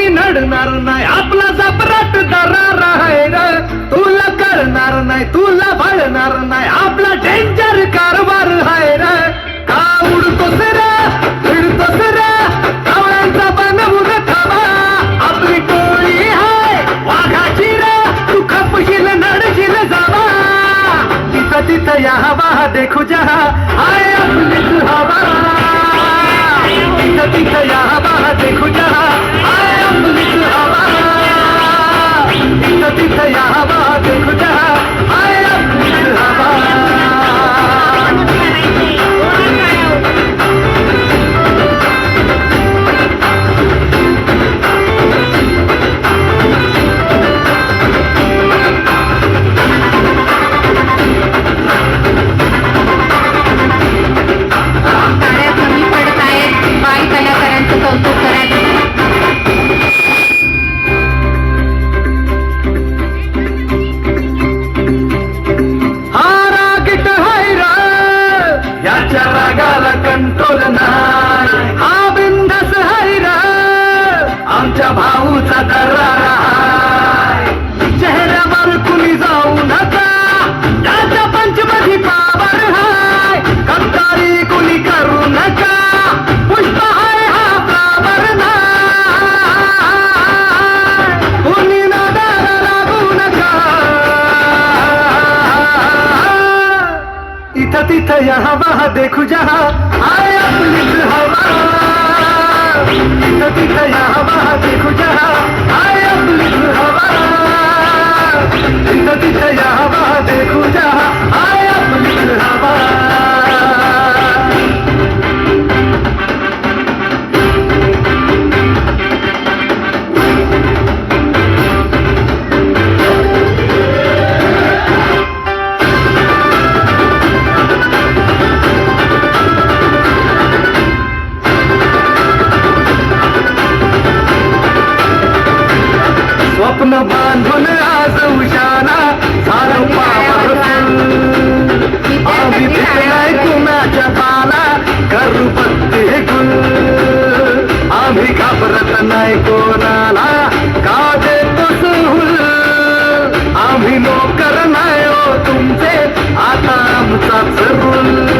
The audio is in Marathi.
कोणी नडणार नाही? आपला जपराट दरार आहे तुला करणार नाही तुला भळणार नाही. आपला डेंजर कारभार आहे र का उडतो सरा? उडतो सरा? कावळ्यांचा बनवून थांबा. आपली टोळी हाय वाघाची तू खपशील नडशील जावा. तिथं तिथं या हवा देखू जा. आय आपली हवा. तिथं तिथं या देखू जा. ಕಥೆಯ मनाच्या रागाला कंट्रोल नाही. हा बिंदस हैर आमच्या भाऊचा दर्रा हवा देखू जहा। आय आपलीच हवा तिथं तिथं या हवा देखू जहा। स्वप्न बांधून आज उशाला झालं आम्ही कुणाच्या पाला करू पत्ते गुण आम्ही घाबरत नाही कोणाला का देतो सुल आम्ही नोकर नाही हो तुमचे आता आमचाच रुल.